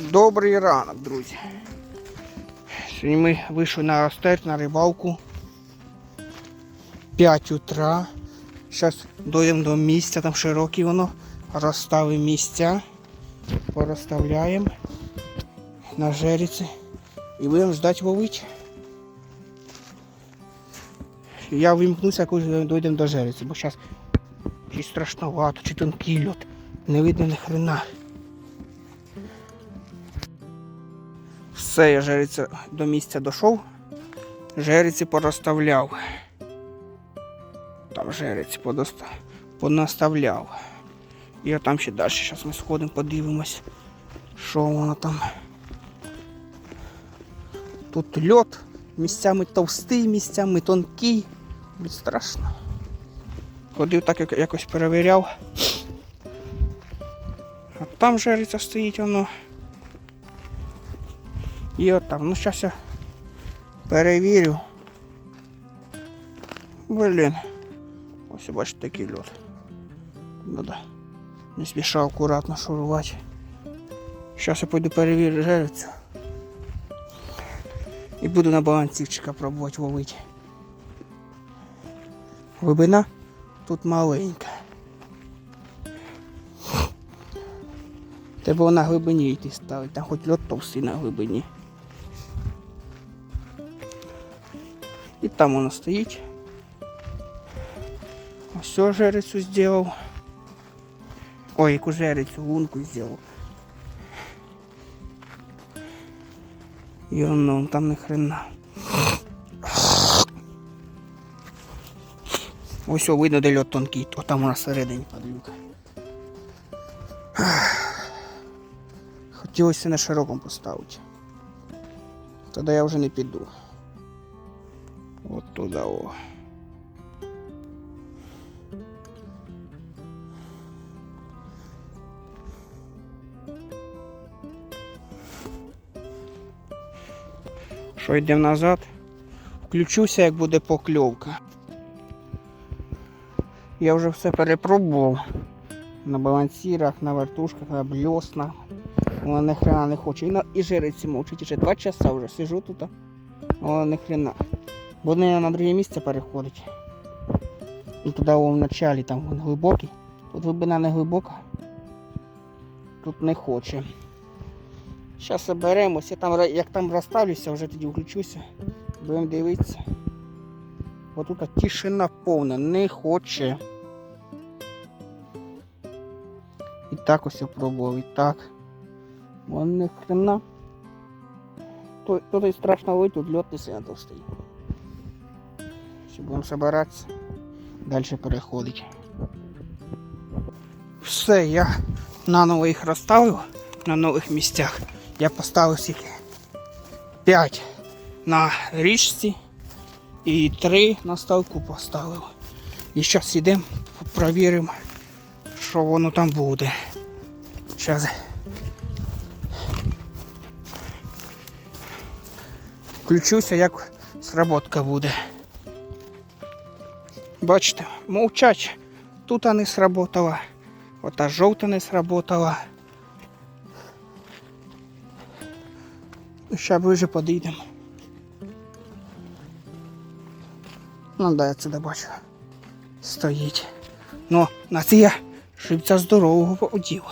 Добрий ранок, друзі. Сьогодні ми вийшли на остерт на рибалку. 5 утра. Зараз дойдемо до місця, там широке воно. Розставимо місця. Порозставляємо на жеріці. І будемо ждати ловити. Я вимкнуся, коли дойдемо до жеріці, бо зараз чи страшновато, чи тонкий льот. Не видно ні хрена. Все, я жериця до місця дійшов. Жериці порозставляв. Там жериці подоста... понаставляв. І там ще далі. Зараз ми сходимо, подивимось, що воно там. Тут льот, місцями товстий, місцями тонкий. Блін, страшно. Ходив так, як- якось перевіряв. А там жериця стоїть воно. І от там. Ну зараз я перевірю. Блін. Ось бачите такий льот. Надо не спіша акуратно шурувати. Зараз я пойду перевірю жерицю. І буду на балансівчика пробувати ловити. Глибина тут маленька. Треба на глибині йти ставити, там хоч льот товстий на глибині. І там воно стоїть. Ось жерицю зробив. Ой, яку жерицю, лунку зробив. І воно там не хрена. Ось о, видно, де льот тонкий, о там у нас всередині падлюка. Хотілося на широкому поставити. Тоді я вже не піду. От туди о. Що йдемо назад? Включуся, як буде покльовка. Я вже все перепробував. На балансірах, на вертушках, на бльоснах. Вона не хрена не хоче. І, на, і жириці мовчить. Вже два часа вже сижу тут. а Вона не не на друге місце переходить. І туди в началі там він глибокий. Тут глибина не глибока. Тут не хоче. Зараз соберемось, я там, як там розставлюся, вже тоді включуся. Будемо дивитися. Бо тут тишина повна, не хоче. І так ось я пробував, і так. Вон не хрена. То, і страшно вийти, тут льот не сильно Ще будемо збиратися. Далі переходить. Все, я наново їх розставив на нових місцях. Я поставив скільки 5 на річці і 3 на ставку поставив. І зараз йдемо, провіримо, що воно там буде. Зараз. Включуся, як сработка буде. Бачите, мовчать. Тут не сработала. Ота жовта не сработала. Ще ближе подійдемо. Ну да, я це бачу. Стоїть. Ну, на це я шибця здорового одів.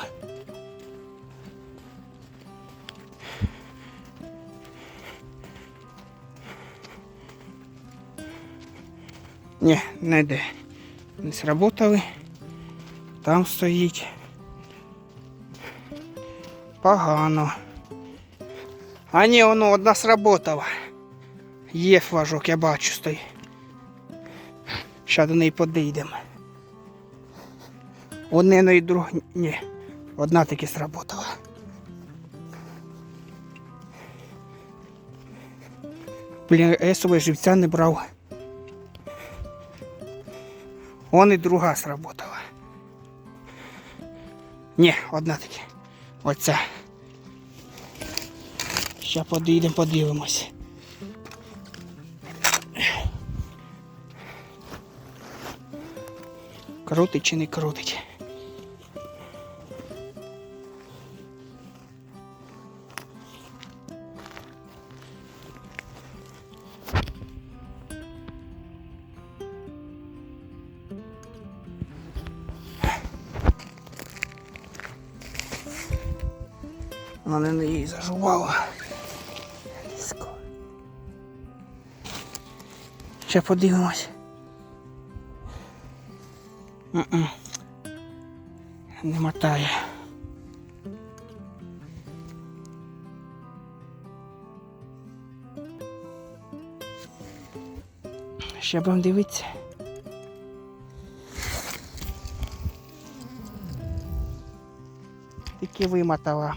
Ні, не йде. Не сработали. Там стоїть. Погано. А ні, воно одна сработала. Є флажок, я бачу стоїть. Ще до неї подійдемо. Одне ну і друге. Ні. Одна таки сработала. Блін, собою живця не брав. Он і друга сработала. Ні, одна таки. Оця. Ще подійдемо, подивимось. Крутить чи не крутить? Вона її зажувала. Ще подивимось. М-м. Не мотає. Ще будемо дивитися. Тільки вимотала.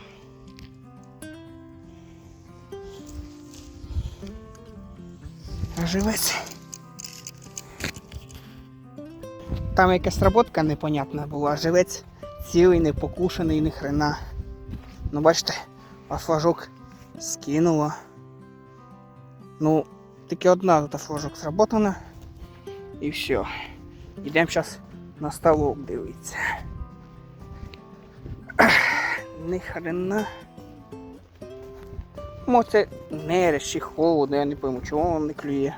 Живець. Там якась роботка непонятна була, а живець цілий, не покушений, ні хрена. Ну бачите, а флажок скинуло. Ну, тільки одна тут флажок зроботана. І все. Йдемо зараз на столок дивитися. Ни хрена. Мо це чи холодно, я не пойму, чого воно не клює.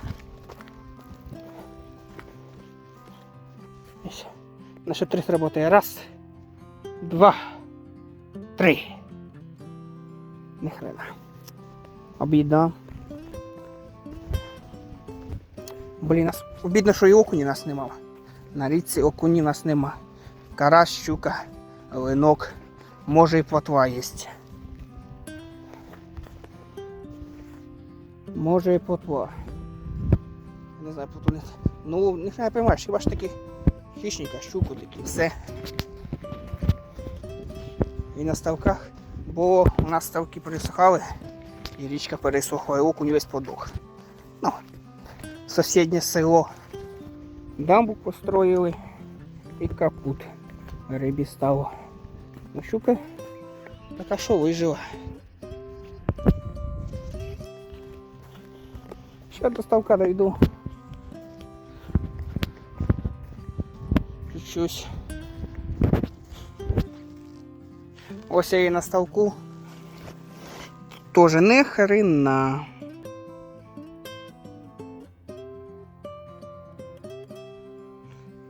На що три сработає. Раз, два, три. Ни хрена. Обіда. Блін, нас обідно, що і окуні нас нема. На річці окуні нас нема. Карась, щука, линок, може і плотва є. Може і плотва. Не знаю, плотву не. Ну, не знаю, поймаєш, хіба ж таки хищника, щуку такі, все. І на ставках, бо у нас ставки пересухали, і річка пересохла, і окунь весь подох. Ну, сусіднє село. Дамбу построїли і капут рибі стало. Ну, щука така що вижила. Ще до ставка дойду. Чуть-чуть. Ось я і на ставку. Тоже не хрена.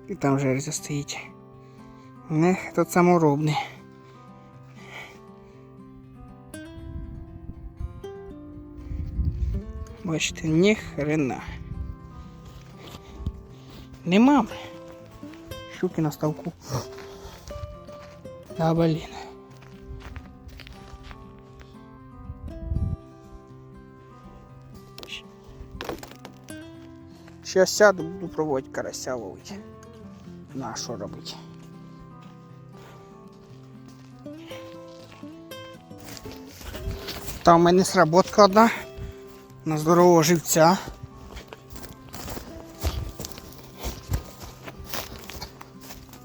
І там жерзя стоїть. Не, тут саморобний. Бачите, ні хрена. Нема. Щуки на ставку. Да, блін. Щас сяду, буду пробувати карася ловити. На що робити? Там у мене сработка одна на здорового живця.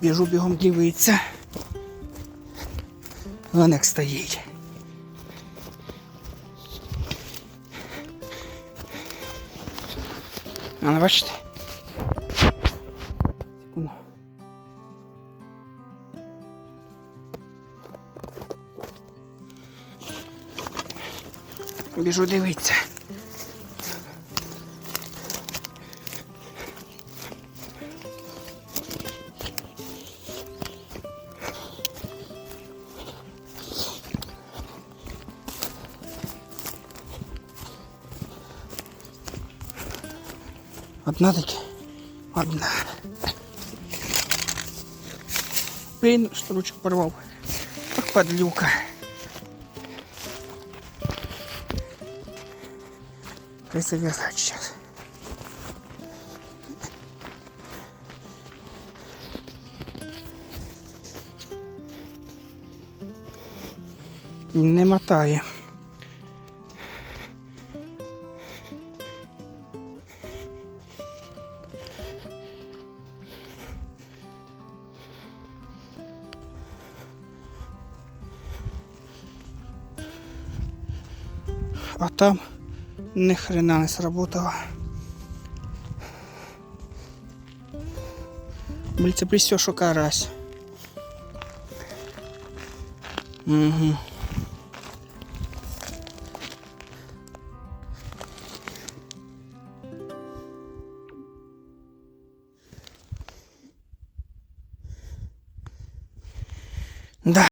Біжу бігом дивитися. Ленек стоїть. А ну бачите? Секунду. Біжу дивитися. Одна таки. Одна. Блін, шнурочок порвав. Ах, подлюка. Вязать сейчас. Не мотає. А там ни хрена не сработало. Що карась. Угу.